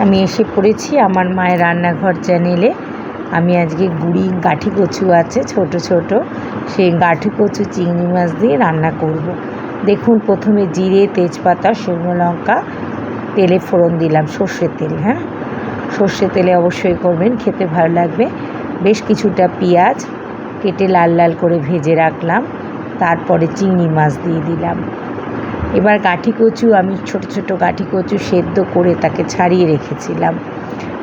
আমি এসে পড়েছি আমার মায়ের রান্নাঘর চ্যানেলে আমি আজকে গুড়ি, গাঠি কচু আছে, ছোট ছোট। সেই গাঠি কচু, চিংড়ি মাছ দিয়ে রান্না করব। দেখুন, প্রথমে জিরে, তেজপাতা, শুকনো লঙ্কা, তেলে ফোড়ন দিলাম, সর্ষের তেল হ্যাঁ? সর্ষের তেলে অবশ্যই করবেন, খেতে ভালো লাগবে। বেশ কিছুটা পেঁয়াজ কেটে লাল লাল করে ভেজে রাখলাম। তারপরে চিংড়ি মাছ দিয়ে দিলাম। এবার গাঠি কচু, আমি ছোট ছোট গাঠি কচু সেদ্ধ করে তাকে ছাড়িয়ে রেখেছিলাম।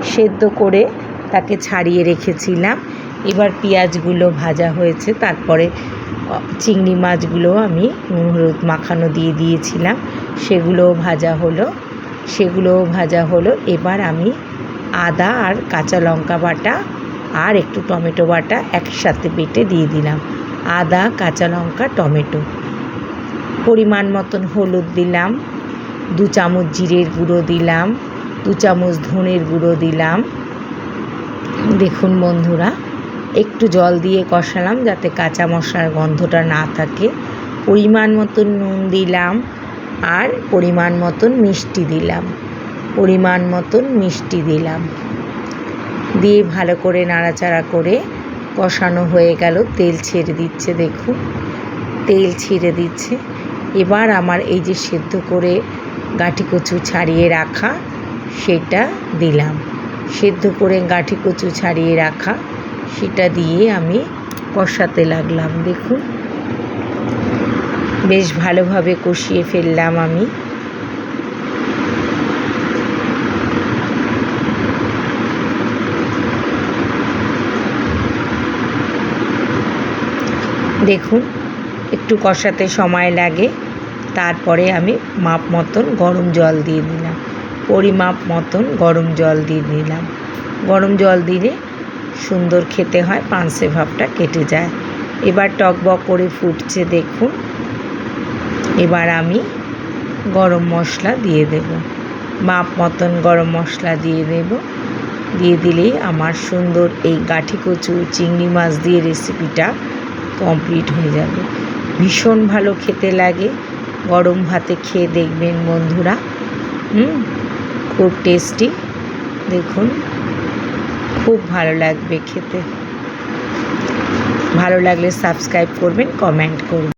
সেদ্ধ করে তাকে ছাড়িয়ে রেখেছিলাম। এবার পেঁয়াজগুলো ভাজা হয়েছে, তারপরে চিংড়ি মাছগুলো আমি হলুদ মাখানো দিয়ে দিয়েছিলাম। সেগুলোও ভাজা হলো। সেগুলোও ভাজা হলো। এবার আমি আদা আর কাঁচা লঙ্কা বাটা আর একটু টমেটো বাটা একসাথে বেটে দিয়ে দিলাম। আদা, কাঁচা লঙ্কা, টমেটো। পরিমাণ মতন হলুদ দিলাম, দু চামচ জিরের গুঁড়ো দিলাম, দু চামচ ধনের গুঁড়ো দিলাম। দেখুন বন্ধুরা, একটু জল দিয়ে কষালাম যাতে কাঁচা মশলার গন্ধটা না থাকে। পরিমাণ মতন নুন দিলাম আর পরিমাণ মতন মিষ্টি দিলাম। পরিমাণ মতন মিষ্টি দিলাম। দিয়ে ভালো করে নাড়াচাড়া করে কষানো হয়ে গেল। তেল ছেড়ে দিচ্ছে, দেখুন। তেল ছিঁড়ে দিচ্ছে। এবার আমার এই যে সেদ্ধ করে গাঁঠি কচু ছাড়িয়ে রাখা, সেটা দিলাম। সেদ্ধ করে গাঁঠি কচু ছাড়িয়ে রাখা, সেটা দিয়ে আমি কষাতে লাগলাম, দেখুন। বেশ ভালোভাবে কষিয়ে ফেললাম আমি। দেখুন, একটু কষাতে সময় লাগে। তারপরে আমি মাপ মতন গরম জল দিয়ে দিলাম। পরিমাপ মতন গরম জল দিয়ে দিলাম। গরম জল দিলে সুন্দর খেতে হয়, পানসে ভাবটা কেটে যায়। এবার টকবক করে ফুটছে, দেখুন। এবার আমি গরম মশলা দিয়ে দেব। মাপ মতন গরম মশলা দিয়ে দেব। দিয়ে দিলেই আমার সুন্দর এই গাঠি কচু, চিংড়ি মাছ দিয়ে রেসিপিটা কমপ্লিট হয়ে যাবে। ভীষণ ভালো খেতে লাগে। গরম ভাতে খেয়ে দেখবেন বন্ধুরা। হুম? খুব টেস্টি দেখুন, খুব ভালো লাগবে খেতে। ভালো লাগলে সাবস্ক্রাইব করবেন কমেন্ট করবেন।